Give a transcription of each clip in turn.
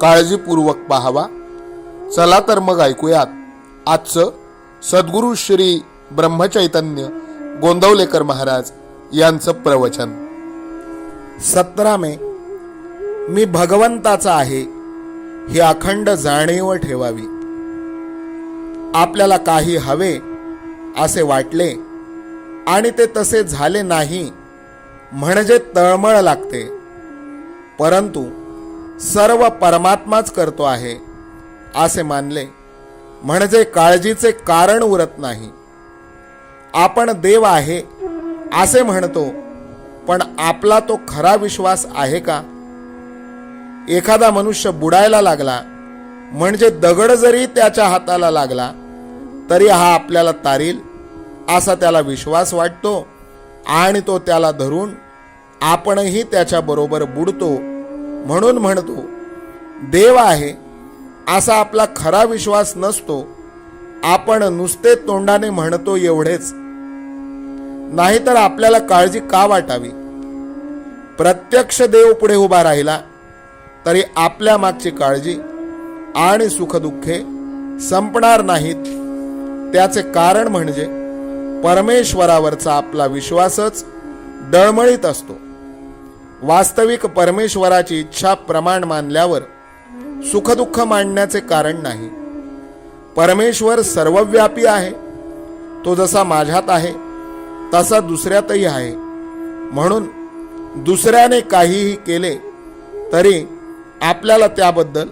काळजीपूर्वक पाहावा. चला तर मग ऐकूयात. आजचं सद्गुरू श्री ब्रह्मचैतन्य गोंदवलेकर महाराज यांचं प्रवचन. सतरा मे मी भगवंताचा आहे ही अखंड जाणीव ठेवावी. आपल्याला काही हवे असे वाटले आणि ते तसे झाले नाही म्हणजे तळमळ लागते. परंतु सर्व परमात्माच करतो आहे असे मानले. म्हणजे काळजीचे कारण उरत नाही. आपण देव आहे असे म्हणतो पण आपला तो खरा विश्वास आहे का? एखादा मनुष्य बुडायला लागला म्हणजे दगड जरी त्याच्या हाताला लागला तरी हा आपल्याला तारील असा त्याला विश्वास वाटतो आणि तो त्याला धरून आपणही त्याच्याबरोबर बुडतो म्हणून म्हणतो देव आहे असा आपला खरा विश्वास नसतो. आपण नुसते तोंडाने म्हणतो एवढेच. नाहीतर आपल्याला काळजी का वाटावी? प्रत्यक्ष देव पुढे उभा राहिला तरी आपल्या मागची काळजी आणि सुखदुःखे संपणार नाहीत. त्याचे कारण म्हणजे परमेश्वरावरचा आपला विश्वासच डळमळीत असतो. वास्तविक परमेश्वराची इच्छा प्रमाण मानल्यावर सुखदुःख मांडण्याचे कारण नाही. परमेश्वर सर्वव्यापी आहे. तो जसा माझ्यात आहे तसा दुसऱ्यातही आहे. म्हणून दुसऱ्याने काहीही केले तरी आपल्याला त्याबद्दल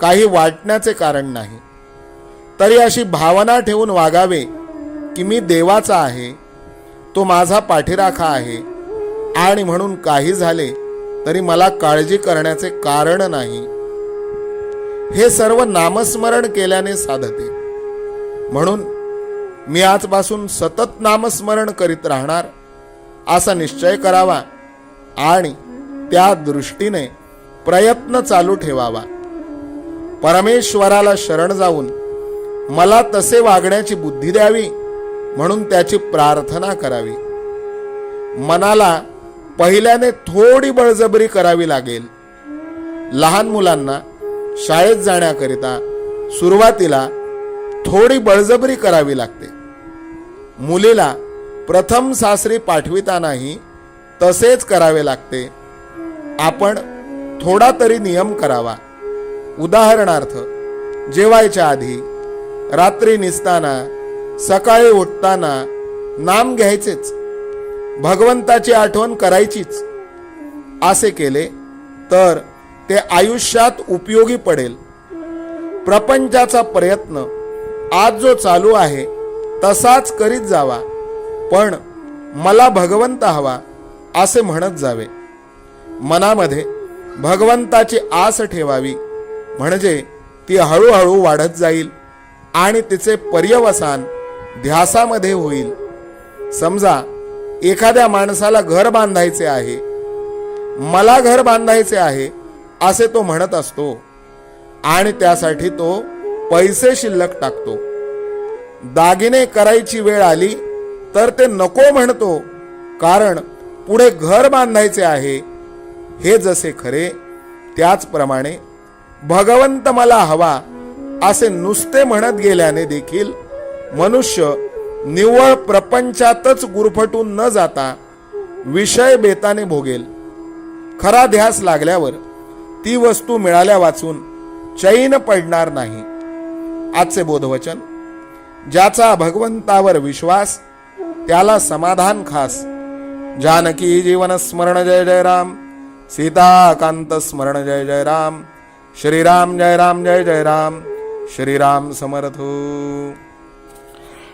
काही वाटण्याचे कारण नाही. तरी अशी भावना ठेवून वागावे की मी देवाचा आहे तो माझा पाठीराखा आहे आणि म्हणून काही झाले तरी मला काळजी करण्याचे कारण नाही. हे सर्व नामस्मरण केल्याने साधते. म्हणून मी आजपासून सतत नामस्मरण करीत राहणार असा निश्चय करावा आणि त्या दृष्टीने प्रयत्न चालू ठेवावा. परमेश्वराला शरण जाऊन मला तसे वागण्याची बुद्धी द्यावी म्हणून त्याची प्रार्थना करावी. मनाला पहिल्याने थोडी बळजबरी करावी लागेल. लहान मुलांना शाळेत जाण्याकरिता सुरुवातीला थोडी बळजबरी करावी लागते. मुलीला प्रथम सासरी पाठवितानाही तसेच करावे लागते. आपण थोडा तरी नियम करावा. उदाहरणार्थ जेवायच्या आधी रात्री निसताना सकाळी उठताना नाम घ्यायचेच. भगवंताची आठवण करायचीच असे केले तर ते आयुष्यात उपयोगी पडेल. प्रपंचाचा प्रयत्न आज जो चालू आहे तसाच करीत जावा. पण मला भगवंत हवा असे म्हणत जावे. मनामध्ये भगवंताची आस ठेवावी म्हणजे ती हळूहळू वाढत जाईल आणि तिचे पर्यवसान ध्यासामध्ये होईल. समजा एखाद्या माणसाला घर बांधायचे आहे मला घर बांधायचे आहे असे तो म्हणत असतो. आणि त्यासाठी तो पैसे शिल्लक टाकतो. दागिने करायची वेळ आली तर ते नको म्हणतो. कारण पुढे घर बांधायचे आहे हे जसे खरे त्याचप्रमाणे भगवंत मला हवा असे नुसते म्हणत गेल्याने देखील मनुष्य निव्वळ प्रपंचातच गुरफटून न जाता विषय बेताने भोगेल. खरा ध्यास लागल्यावर ती वस्तू मिळाल्या वाचून चैन पडणार नाही. आजचे बोधवचन ज्याचा भगवंतावर विश्वास त्याला समाधान खास. जानकी जीवन स्मरण जय जय राम. सीताकांत स्मरण जय जय राम. श्रीराम जय राम जय जय राम. श्रीराम समर्थ.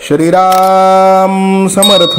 श्रीराम समर्थ।